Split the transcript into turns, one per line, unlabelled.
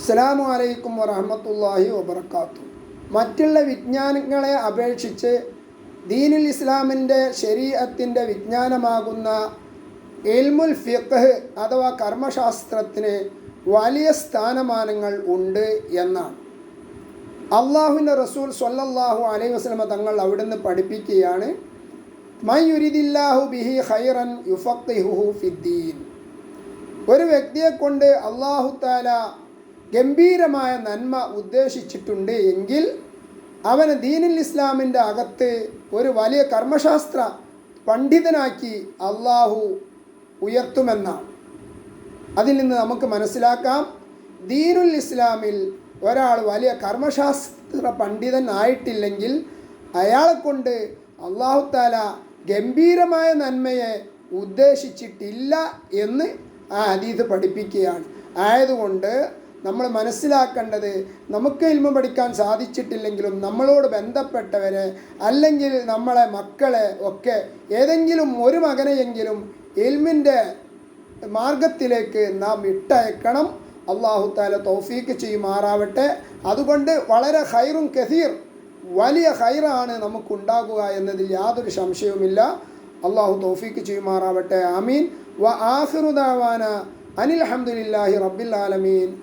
അസ്സലാമു അലൈക്കും വറഹമത്തല്ലാഹി വബർക്കാത്തു മറ്റുള്ള വിജ്ഞാനങ്ങളെ അപേക്ഷിച്ച് ദീനുൽ ഇസ്ലാമിന്റെ ശരീരത്തിന്റെ വിജ്ഞാനമാകുന്ന എൽമുൽ ഫിഖ് അഥവാ കർമ്മശാസ്ത്രത്തിന് വലിയ സ്ഥാനമാനങ്ങൾ ഉണ്ട് എന്നാണ്. അള്ളാഹുവിന്റെ റസൂൽ സൊല്ലാഹു അലൈഹി വസ്ലമ തങ്ങൾ അവിടുന്ന് പഠിപ്പിക്കുകയാണ് മയുരിദില്ലാഹു ബിഹി ഖൈറൻ യുഫക്കിഹു ഫിദ്ദീൻ. ഒരു വ്യക്തിയെ കൊണ്ട് അള്ളാഹു താല ഗംഭീരമായ നന്മ ഉദ്ദേശിച്ചിട്ടുണ്ട് എങ്കിൽ അവന് ദീനുൽ ഇസ്ലാമിന്റെ അകത്ത് ഒരു വലിയ കർമ്മശാസ്ത്ര പണ്ഡിതനാക്കി അള്ളാഹു ഉയർത്തുമെന്നാണ്. അതിൽ നിന്ന് നമുക്ക് മനസ്സിലാക്കാം ദീനുൽ ഇസ്ലാമിൽ ഒരാൾ വലിയ കർമ്മശാസ്ത്ര പണ്ഡിതൻ ആയിട്ടില്ലെങ്കിൽ അയാളെ കൊണ്ട് അള്ളാഹു താല ഗംഭീരമായ നന്മയെ ഉദ്ദേശിച്ചിട്ടില്ല എന്ന് ആ അതീത് പഠിപ്പിക്കുകയാണ്. ആയതുകൊണ്ട് നമ്മൾ മനസ്സിലാക്കേണ്ടത് നമുക്ക് ഇൽമ പഠിക്കാൻ സാധിച്ചിട്ടില്ലെങ്കിലും നമ്മളോട് ബന്ധപ്പെട്ടവരെ അല്ലെങ്കിൽ നമ്മളെ മക്കളെ ഒക്കെ ഏതെങ്കിലും ഒരു മകനെയെങ്കിലും ഇൽമിന്റെ മാർഗത്തിലേക്ക് നാം ഇട്ടയക്കണം. അള്ളാഹു താല തൗഫീക്ക് ചെയ്യുമാറാവട്ടെ. അതുകൊണ്ട് വളരെ ഹൈറും കെസീർ വലിയ ഹൈറാണ് നമുക്കുണ്ടാകുക എന്നതിൽ യാതൊരു സംശയവുമില്ല. അള്ളാഹു തൗഫീക്ക് ചെയ്യുമാറാവട്ടെ. ആമീൻ. വ ആഹ്റുദാവാന അനിൽ അഹമ്മദില്ലാഹി റബ്ബിൽ ആലമീൻ.